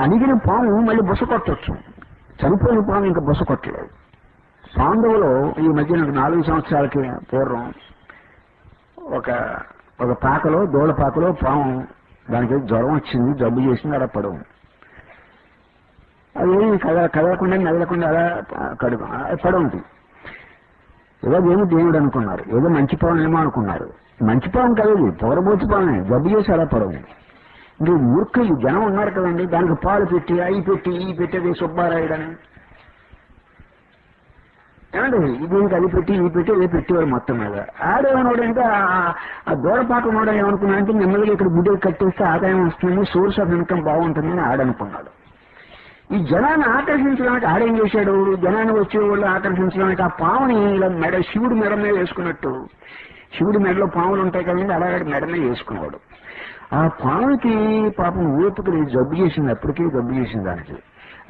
అణిగిన పాము మళ్ళీ బుస కొట్టచ్చు. చనిపోయిన పాము ఇంకా బుస కొట్టలేదు. పాండవులు ఈ మధ్య నాలుగు సంవత్సరాలకి పూర్వం ఒక ఒక పాకలో దూడ పాకలో పాము దానికి జ్వరం వచ్చింది జబ్బు చేసింది అలా పడవు అది ఏమి కద కదలకుండా మెదలకుండా అలా కడుగు పడవుంది ఏదో దేవుడు దేవుడు అనుకున్నారు. ఏదో మంచి పాము ఏమో అనుకున్నారు. మంచి పాము కాదు ఇది పొగరబోతు జబ్బు చేసి అలా పడవు ఇంక మూర్ఖులు జనం ఉన్నారు కదండి దానికి పాలు పెట్టి అవి పెట్టి ఈ పెట్టేది సుబ్బారాయుడని ఏమండి దీనికి అది పెట్టి ఇది పెట్టి ఇది పెట్టేవారు మొత్తం మీద. ఆడేమన్నాడంటే ఆ దూరపాటు ఉన్నాడు ఏమనుకున్నాడంటే నెమ్మదిగా ఇక్కడ గుడ్డలు కట్టేస్తే ఆదాయం వస్తుంది సోర్స్ ఆఫ్ ఇన్కమ్ బాగుంటుందని ఆడనుకున్నాడు. ఈ జనాన్ని ఆకర్షించడానికి ఆడేం చేశాడు? జనాన్ని వచ్చే వాళ్ళు ఆకర్షించడానికి ఆ పావుని ఇలా మెడ శివుడు మెడ మీద వేసుకున్నట్టు శివుడి మెడలో పాములు ఉంటాయి కదండి అలాగే మెడలో వేసుకునేవాడు. ఆ పాముకి పాపం ఊపికి జబ్బు చేసింది అప్పటికే జబ్బు చేసింది దానికి.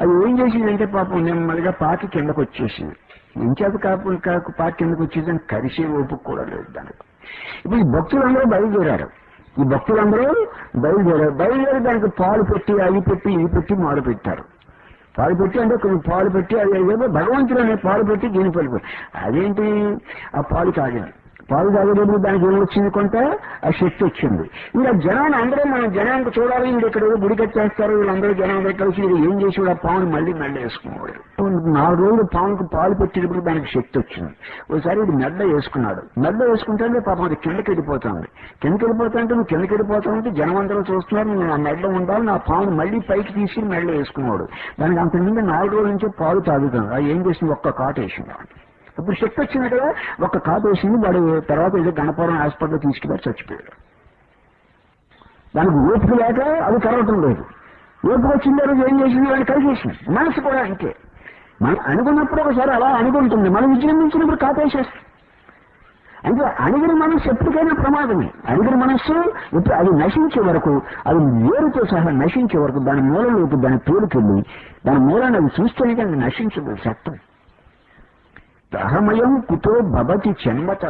అది ఏం చేసిందంటే పాపం నెమ్మదిగా పాకి కిందకు వచ్చేసింది. ఇంచేత కాపు కాకు పాకి కిందకు వచ్చేసి కరిసే ఓపిక కూడా లేదు దానికి. ఇప్పుడు ఈ భక్తులందరూ బయలుదేరారు. ఈ భక్తులందరూ బయలుదేరారు. బయలుదేరి దానికి పాలు పెట్టి అవి పెట్టి ఇవి పెట్టి మాలు పెట్టారు. పాలు పెట్టి అంటే కొన్ని పాలు పెట్టి అది ఏదో భగవంతుడు అనే పాలు పెట్టి దీని పాలు అదేంటి? ఆ పాలు తాగినారు పాలు తాగేటప్పుడు దానికి ఏం వచ్చింది కొంత ఆ శక్తి వచ్చింది. ఇంకా జనాన్ని అందరూ మనం జనానికి చూడాలి వీడు ఇక్కడ ఏదో గుడి కట్టేస్తారు వీళ్ళందరూ జనం కలిసి వీడు ఏం చేసి ఆ పావును మళ్ళీ మెడ వేసుకున్నాడు నాలుగు రోజులు పావునికి పాలు పెట్టేటప్పుడు దానికి శక్తి వచ్చింది. ఒకసారి వీడు మెడ వేసుకున్నాడు. మెడ వేసుకుంటే పాపం అది కిందకి వెళ్ళిపోతుంది. కిందకి వెళ్ళిపోతుంటే నువ్వు కిందకి వెళ్ళిపోతామంటే జనం అందరూ చూస్తున్నారు నేను నా మెల్ల ఉండాలి నా పావును మళ్ళీ పైకి తీసి మెడ వేసుకున్నాడు. దానికి అంతకుముందు ముందు నాలుగు రోజుల నుంచి పాలు తాగుతుంది అది ఏం చేసింది? ఒక్క కాటు ఇప్పుడు శక్తి వచ్చింది కదా. ఒక కాపు వేసింది వాడు తర్వాత ఏదో గణపురం హాస్పిటల్ తీసుకెళ్ళి చచ్చిపోయాడు. దానికి ఓపిక లేక అది కరవటం లేదు. ఓపిక వచ్చిన రోజు ఏం చేసింది? వాడిని కలిగేసింది మనసు కూడా అంతే. మనం అనుకున్నప్పుడు ఒకసారి అలా అనుకుంటుంది. మనం విజృంభించినప్పుడు కాపేసేస్తుంది. అంటే అణిగిన మనస్సు ఎప్పటికైనా ప్రమాదమే. అణిగిన మనస్సు ఇప్పుడు అది నశించే వరకు అది వేరుతో సహా నశించే వరకు దాని మూలంలోకి దాని పేరుకెళ్ళి దాని మూలాన్ని అది చూస్తేనే కానీ నశించదు సత్యం. అహమయం కుతో భవతి జన్మత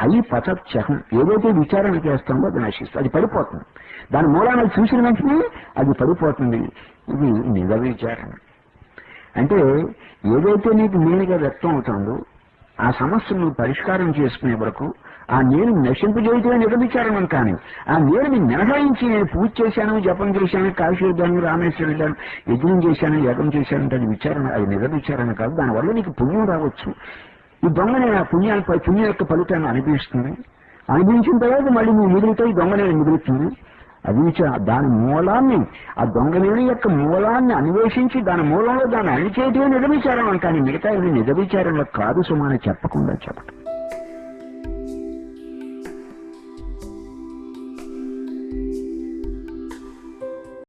అయి పతత్యహం ఏదైతే విచారణ చేస్తుందో అది నశిస్తుంది. అది పడిపోతుంది. దాని మూలాన్ని చూసిన వెంటనే అది పడిపోతుంది. ఇది నిజ విచారణ. అంటే ఏదైతే నీకు నేనుగా వ్యక్తం అవుతుందో ఆ సమస్యను పరిష్కారం చేసుకునే వరకు ఆ నేను నశింపజేయటమే నిర్విచారణం కానీ. ఆ నేరుని మినహాయించి నేను పూజ చేశాను జపం చేశాను కాశీ వెళ్ళాను రామేశ్వర వెళ్ళాను యజ్ఞం చేశాను యాగం చేశాను అంటే అది విచారణ అది నిజ విచారణ కాదు. దానివల్ల నీకు పుణ్యం రావచ్చు. ఈ దొంగ నేను ఆ పుణ్యాన్ని పుణ్యం యొక్క ఫలితాన్ని అనిపిస్తుంది అనిపించిన తర్వాత మళ్ళీ నువ్వు మిగులుతాయి దొంగ నేను మిగులుతుంది అది దాని మూలాన్ని ఆ దొంగలేని యొక్క మూలాన్ని అన్వేషించి దాని మూలంలో దాన్ని అణిచేయటమే నిజవిచారం విచారం కానీ మిగతా ఇది నిజవిచారంలో కాదు సుమాని చెప్పకుండా చెప్పటం.